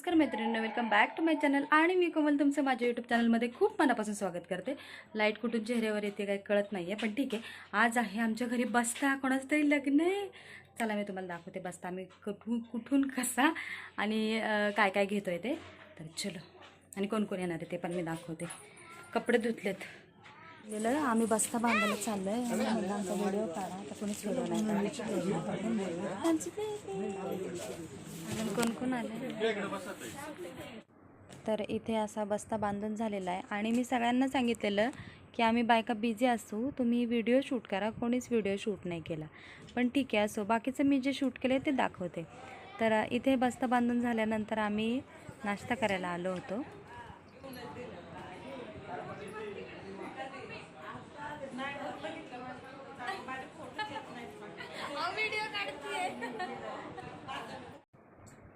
नमस्कार मैत्रिणींना welcome back to my channel आणि मी कोमल तुमचं माझ्या यूट्यूब चॅनलमध्ये खूप मनापासून स्वागत करते. लाइट कुठून चेहऱ्यावर येते काही कळत नाही आहे पण ठीक आहे. आज आहे आमच्या घरी बसता कोणाचं तरी लग्न आहे. चला मी तुम्हाला दाखवते बसता. आम्ही कुठून कुठून कसा आणि काय काय घेतो आहे ते. तर चलो. आणि कोण कोण येणार आहे ते पण मी दाखवते. कपडे धुतलेत. गेलं आम्ही बस्ता बांधायला चाललो आहे आणि म्हणलं आमचा व्हिडिओ काढा. आता कोणीच व्हिडिओ नाही. कोण कोण आले? तर इथे असा बस्ता बांधून झालेला आहे. आणि मी सगळ्यांना सांगितलेलं की आम्ही बायका बिझी असू तुम्ही व्हिडिओ शूट करा. कोणीच व्हिडिओ शूट नाही केला. पण ठीक आहे असो. बाकीचं मी जे शूट केले ते दाखवते. तर इथे बस्ता बांधून झाल्यानंतर आम्ही नाश्ता करायला आलो होतो.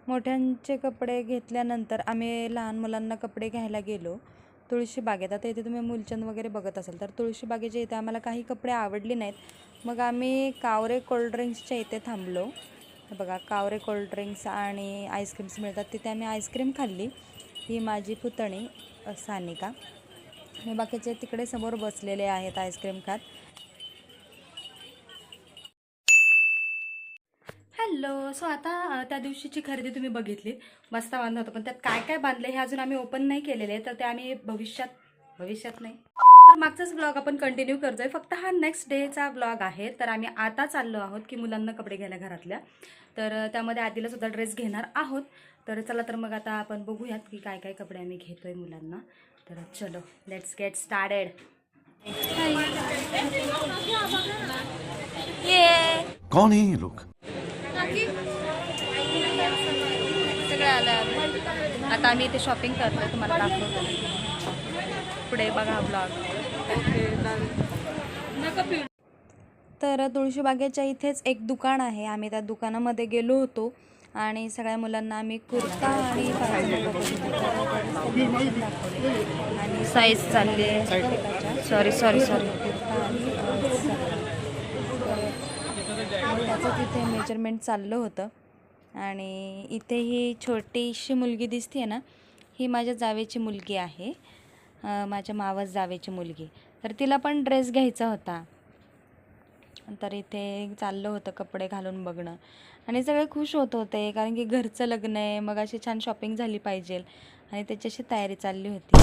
मोठ्यांचे कपडे घेतल्यानंतर आम्ही लहान मुलांना कपडे घ्यायला गेलो. तुळशी बागेत आता इथे तुम्ही मूलचंद वगैरे बघत असाल तर तुळशी बागेच्या इथे आम्हाला काही कपडे आवडले नाहीत. मग आम्ही कावरे कोल्ड्रिंक्सच्या इथे थांबलो. बघा कावरे कोल्ड्रिंक्स आणि आईस्क्रीम्स मिळतात. तिथे आम्ही आईस्क्रीम खाल्ली. ही माझी पुतणी सानिका. मी बाकीचे तिकडे समोर बसलेले आहेत आईस्क्रीम खात. हॅलो सो आता त्या दिवशीची खरेदी तुम्ही बघितली. बस्ता बांधला होता. पण त्यात काय काय बांधलं हे अजून आम्ही ओपन नाही केलेले तर ते आम्ही भविष्यात भविष्यात नाही. तर मागचाच ब्लॉग आपण कंटिन्यू करतोय. फक्त हा नेक्स्ट डेचा ब्लॉग आहे. तर आम्ही आता चाललो आहोत की मुलांना कपडे घ्यायला घरातल्या. तर त्यामध्ये आधीला सुद्धा ड्रेस घेणार आहोत. तर चला तर मग आता आपण बघूयात की काय काय कपडे आम्ही घेतोय मुलांना. तर चलो लेट्स गेट स्टार्टेड ये कौन है ये लोग? सगळे आता आम्ही इथे शॉपिंग करतो तुम्हाला दाखवतो. पुढे बघा ब्लॉग तर तुळशीबागेच्या इथेच एक दुकान आहे. आम्ही त्या दुकानामध्ये गेलो होतो आणि सगळ्या मुलांना आम्ही कुर्ता आणि आणि साईज चालली सॉरी सॉरी सॉरी त्याचं तिथे मेजरमेंट चाललं होतं. आणि इथे ही छोटीशी मुलगी दिसते आहे ना ही माझ्या जावेची मुलगी आहे. माझ्या मावस जावेची मुलगी. तर तिला पण ड्रेस घ्यायचा होता. तर इथे चाललं होतं कपडे घालून बघणं. आणि सगळे खुश होत होते कारण की घरचं लग्न आहे मग अशी छान शॉपिंग झाली पाहिजे. आणि त्याच्याशी तयारी चालली होती.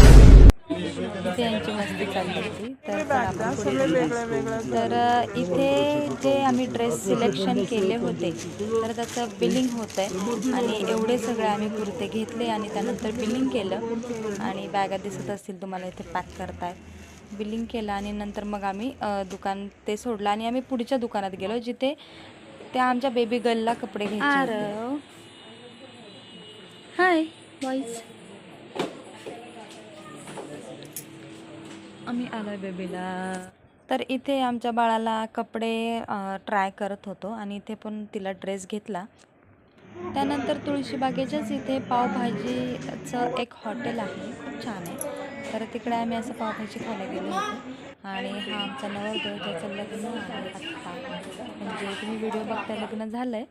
इथे यांची मस्ती चालली होती. तर तर इथे जे आम्ही ड्रेस सिलेक्शन केले होते तर त्याचं बिलिंग होतं आहे आणि एवढे सगळे आम्ही कुर्ते घेतले आणि त्यानंतर बिलिंग केलं. आणि बॅगा दिसत असतील तुम्हाला इथे पॅक करताय. बिलिंग केलं आणि नंतर मग आम्ही दुकान ते सोडलं. आणि आम्ही पुढच्या दुकानात गेलो जिथे त्या आमच्या बेबी गर्लला कपडे घ्यायचे हाय आम्ही आलोय बेबीला. तर इथे आमच्या बाळाला कपडे ट्राय करत होतो आणि इथे पण तिला ड्रेस घेतला. त्यानंतर तुळशीबागेच्याच इथे पावभाजीचं एक हॉटेल आहे. खूप छान आहे. तर तिकडे आम्ही असं पावभाजी खायला गेलो होतो. आणि हा आमचा नवरदेव ज्याचं लग्न आहे आत्ता म्हणजे तुम्ही व्हिडिओ बघता लग्न झालं आहे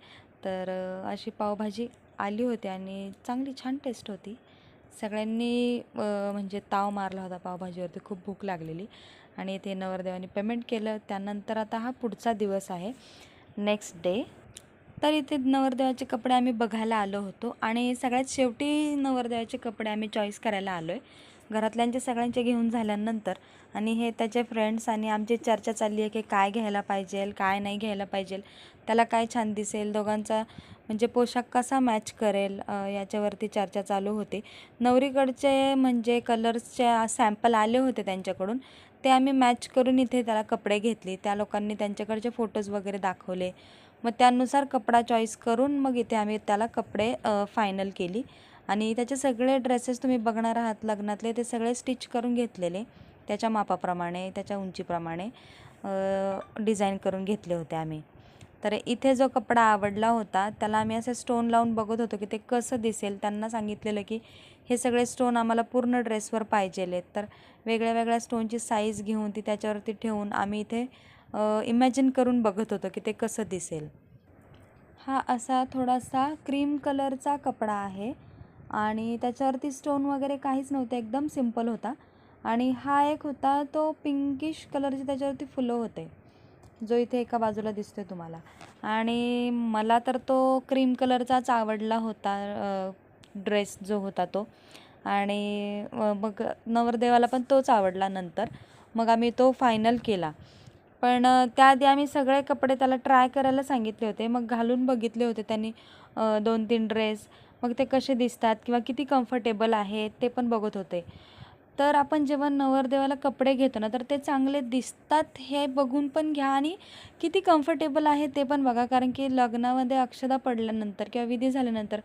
तर अशी पावभाजी आली होती आणि चांगली छान टेस्ट होती. सगळ्यांनी म्हणजे ताव मारला होता पावभाजीवरती. खूप भूक लागलेली. आणि ते नवरदेवाने पेमेंट केलं. त्यानंतर आता हा पुढचा दिवस आहे. Next day. तर इथे नवरदेवाचे कपडे आम्ही बघायला आलो होतो. आणि सगळ्यात शेवटी नवरदेवाचे कपडे आम्ही चॉईस करायला आलो आहे घरातल्यांचे सगळ्यांचे घेऊन झाल्यानंतर आणि हे त्याचे फ्रेंड्स आणि आमची चर्चा चालली आहे की काय घ्यायला पाहिजे काय नाही घ्यायला पाहिजे त्याला काय छान दिसेल दोघांचा म्हणजे पोशाख कसा मॅच करेल याच्यावरती चर्चा चालू होती. नवरीकडचे म्हणजे कलर्सचे सॅम्पल आले होते त्यांच्याकडून ते आम्ही मॅच करून इथे त्याला कपडे घेतले. त्या लोकांनी त्यांच्याकडचे फोटोज वगैरे दाखवले. मग त्यानुसार कपडा चॉईस करून मग इथे आम्ही त्याला कपडे फायनल केली. आणि त्याचे सगळे ड्रेसेस तुम्ही बघणार आहात लग्नातले ते सगळे स्टिच करून घेतलेले. त्याच्या मापाप्रमाणे त्याच्या उंचीप्रमाणे डिझाईन करून घेतले होते आम्ही. तर इथे जो कपडा आवडला होता त्याला आम्ही असे स्टोन लावून बघत होतो की ते कसं दिसेल. त्यांना सांगितलेलं की हे सगळे स्टोन आम्हाला पूर्ण ड्रेसवर पाहिजे आहेत तर वेगळ्या वेगळ्या स्टोनची साईज घेऊन ती त्याच्यावरती ठेवून आम्ही इथे इमॅजिन करून बघत होतो की ते कसं दिसेल. हा असा थोडासा क्रीम कलरचा कपडा आहे. आणि त्याच्यावरती स्टोन वगैरे काहीच नव्हते एकदम सिंपल होता. आणि हा एक होता तो पिंकिश कलरचे त्याच्यावरती फुलं होते. जो इथे एका बाजूला दिसतोय तुम्हाला. आणि मला तर तो क्रीम कलरचाच आवडला होता ड्रेस जो होता तो. आणि मग नवरदेवाला पण तोच आवडला नंतर. मग आम्ही तो फायनल केला. पण त्याआधी आम्ही सगळे कपडे त्याला ट्राय करायला सांगितले होते. मग घालून बघितले होते त्यांनी दोन तीन ड्रेस मग ते कसे दिसतात किंवा किती कम्फर्टेबल आहेत ते पण बघत होते. तर आपण जेव्हा नवरदेवाला कपडे घेतो ना तर ते चांगले दिसतात हे बघून पण घ्या आणि किती कम्फर्टेबल आहे ते पण बघा. कारण की लग्नामध्ये अक्षदा पडल्यानंतर किंवा विधी झाल्यानंतर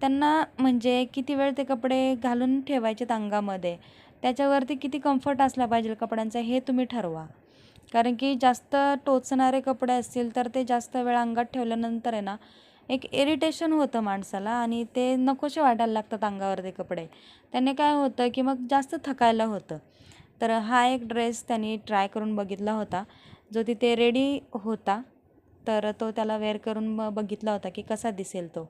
त्यांना म्हणजे किती वेळ ते कपडे घालून ठेवायचेत अंगामध्ये. त्याच्यावरती किती कम्फर्ट असला पाहिजे कपड्यांचा हे तुम्ही ठरवा. कारण की जास्त टोचणारे कपडे असतील तर ते जास्त वेळ अंगात ठेवल्यानंतर आहे ना एक इरिटेशन होतं माणसाला आणि ते नकोसे वाटायला लागतात अंगावर ते कपडे. त्याने काय होतं की मग जास्त थकायला होतं. तर हा एक ड्रेस त्यांनी ट्राय करून बघितला होता. जो तिथे रेडी होता तर तो त्याला वेअर करून बघितला होता की कसा दिसेल तो.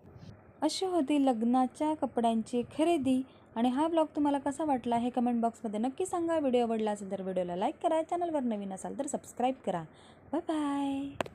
अशी होती लग्नाच्या कपड्यांची खरेदी. आणि हा ब्लॉग तुम्हाला कसा वाटला हे कमेंट बॉक्समध्ये नक्की सांगा. व्हिडिओ आवडला असेल तर व्हिडिओला लाईक करा. चॅनलवर नवीन असाल तर सबस्क्राईब करा. Bye bye